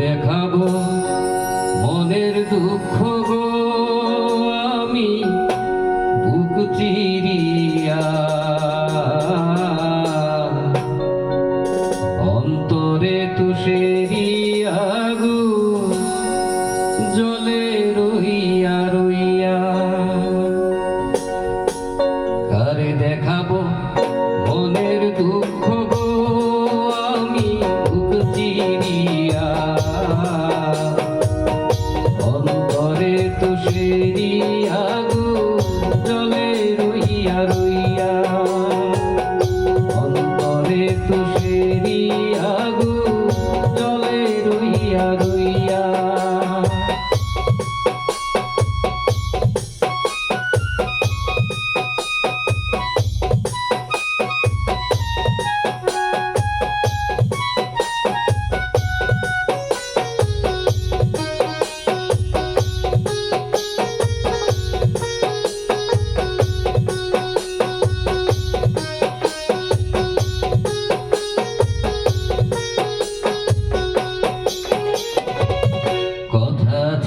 দেখাবো মনের দুঃখ গো আমি বুক চিরিয়া। অন্তরে তুষেরি রইয়া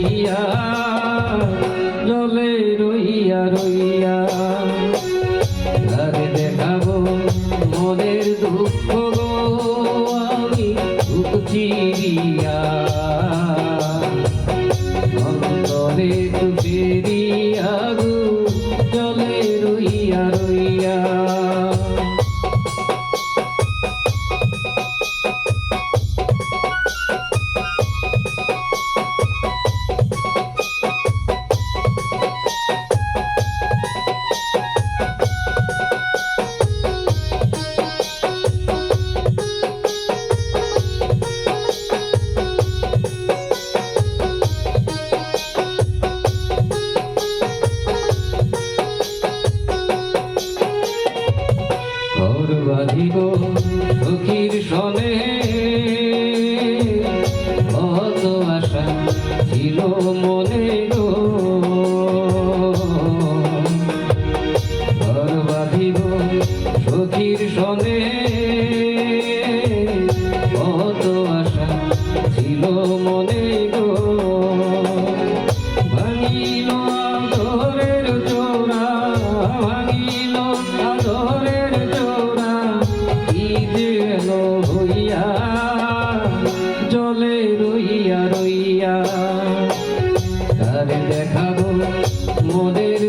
গিয়া জলে রইয়া রইয়া। বাঁধিব সখীর সনে। অত আশা ছিল মনে গো। মনে গো। ভাঙিল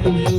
অন্তরে